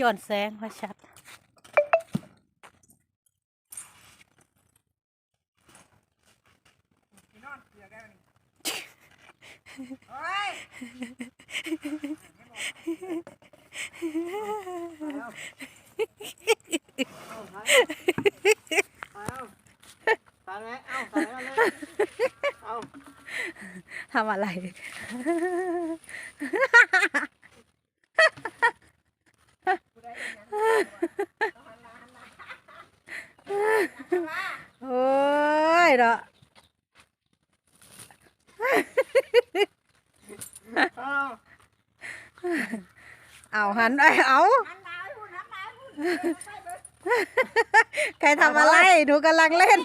ย้อนแสงว่าชัดนอนเกลือได้นี่โอ้ยเอาตายไหมเอาตายแล้วเลยเอาทำอะไร โอ้ยเนาะเอาเอาหันไปเอาใครทำอะไรหนูกำลังเล่น